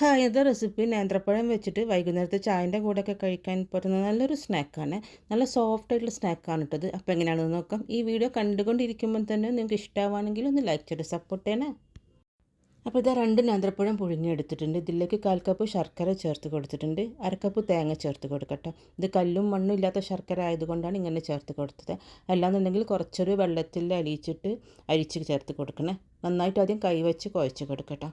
Hi ഇത് recipe നേന്ത്രപ്പഴം വെച്ചിട്ട് വൈകുന്നേരത്തെ ചായന്റെ കൂടെയൊക്കെ കഴിക്കാൻ പറ്റുന്ന നല്ലൊരു സ്നാക്കാണ് നല്ല സോഫ്റ്റ് ആയിട്ടുള്ള സ്നാക്കാണ് ഇട്ടത് അപ്പോൾ എങ്ങനെയാണെന്ന് നോക്കാം. ഈ വീഡിയോ കണ്ടുകൊണ്ടിരിക്കുമ്പോൾ തന്നെ നിങ്ങൾക്ക് ഇഷ്ടമാണെങ്കിൽ ഒന്ന് ലൈക്ക് ചെയ്ത് സപ്പോർട്ട് ചെയ്യണേ. അപ്പോൾ ഇതാ രണ്ട് നേന്ത്രപ്പഴം പുഴുങ്ങിയെടുത്തിട്ടുണ്ട്. ഇതിലേക്ക് കാൽ കപ്പ് ശർക്കര ചേർത്ത് കൊടുത്തിട്ടുണ്ട്. അരക്കപ്പ് തേങ്ങ ചേർത്ത് കൊടുക്കട്ടെ. ഇത് കല്ലും മണ്ണും ഇല്ലാത്ത ശർക്കര ആയതുകൊണ്ടാണ് ഇങ്ങനെ ചേർത്ത് കൊടുത്തത്. അല്ലാന്നുണ്ടെങ്കിൽ കുറച്ചൊരു വെള്ളത്തിൽ അലിയിച്ചിട്ട് അരിച്ച് ചേർത്ത് കൊടുക്കണേ. നന്നായിട്ട് ആദ്യം കൈവച്ച് കുഴച്ച് കൊടുക്കട്ടെ.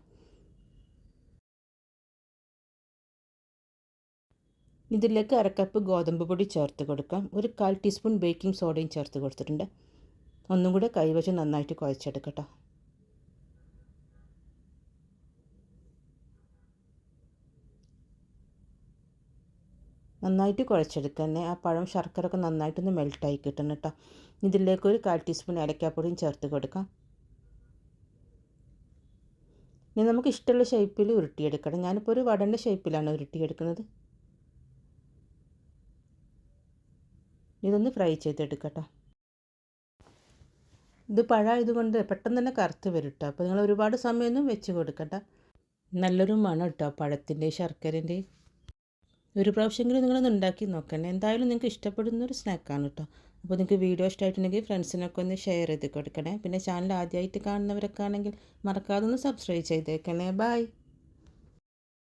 ഇതിലേക്ക് അരക്കപ്പ് ഗോതമ്പ് പൊടി ചേർത്ത് കൊടുക്കാം. ഒരു കാൽ ടീസ്പൂൺ ബേക്കിംഗ് സോഡയും ചേർത്ത് കൊടുത്തിട്ടുണ്ട്. ഒന്നും കൂടെ കൈവശം നന്നായിട്ട് കുഴച്ചെടുക്കട്ടോ. നന്നായിട്ട് കുഴച്ചെടുക്കണേ ആ പഴം ശർക്കര ഒക്കെ നന്നായിട്ടൊന്ന് മെൽട്ടായി കിട്ടണം കേട്ടോ ഇതിലേക്ക് ഒരു കാൽ ടീസ്പൂൺ ഏലക്കാപ്പൊടിയും ചേർത്ത് കൊടുക്കാം. ഇനി നമുക്ക് ഇഷ്ടമുള്ള ഷേപ്പിൽ ഉരുട്ടിയെടുക്കണം. ഞാനിപ്പോൾ ഒരു വടന്റെ ഷേപ്പിലാണ് ഉരുട്ടിയെടുക്കുന്നത്. ഇതൊന്ന് ഫ്രൈ ചെയ്തെടുക്കട്ടോ. ഇത് പഴമായതുകൊണ്ട് പെട്ടെന്ന് തന്നെ കറുത്ത് വരും കേട്ടോ അപ്പോൾ നിങ്ങൾ ഒരുപാട് സമയമൊന്നും വെച്ച് കൊടുക്കണ്ട. നല്ലൊരു മണം കേട്ടോ പഴത്തിന്റെ ശർക്കരന്റെ ഒരു പ്രാവശ്യമെങ്കിലും നിങ്ങളൊന്ന് ഉണ്ടാക്കി നോക്കണേ. എന്തായാലും നിങ്ങൾക്ക് ഇഷ്ടപ്പെടുന്ന ഒരു സ്നാക്കാണ് കേട്ടോ അപ്പോൾ നിങ്ങൾക്ക് വീഡിയോ ഇഷ്ടമായിട്ടുണ്ടെങ്കിൽ ഫ്രണ്ട്സിനൊക്കെ ഒന്ന് ഷെയർ ചെയ്ത് കൊടുക്കണേ. പിന്നെ ചാനൽ ആദ്യമായിട്ട് കാണുന്നവരൊക്കെ ആണെങ്കിൽ മറക്കാതെ ഒന്ന് സബ്സ്ക്രൈബ് ചെയ്തേക്കണേ. ബായ്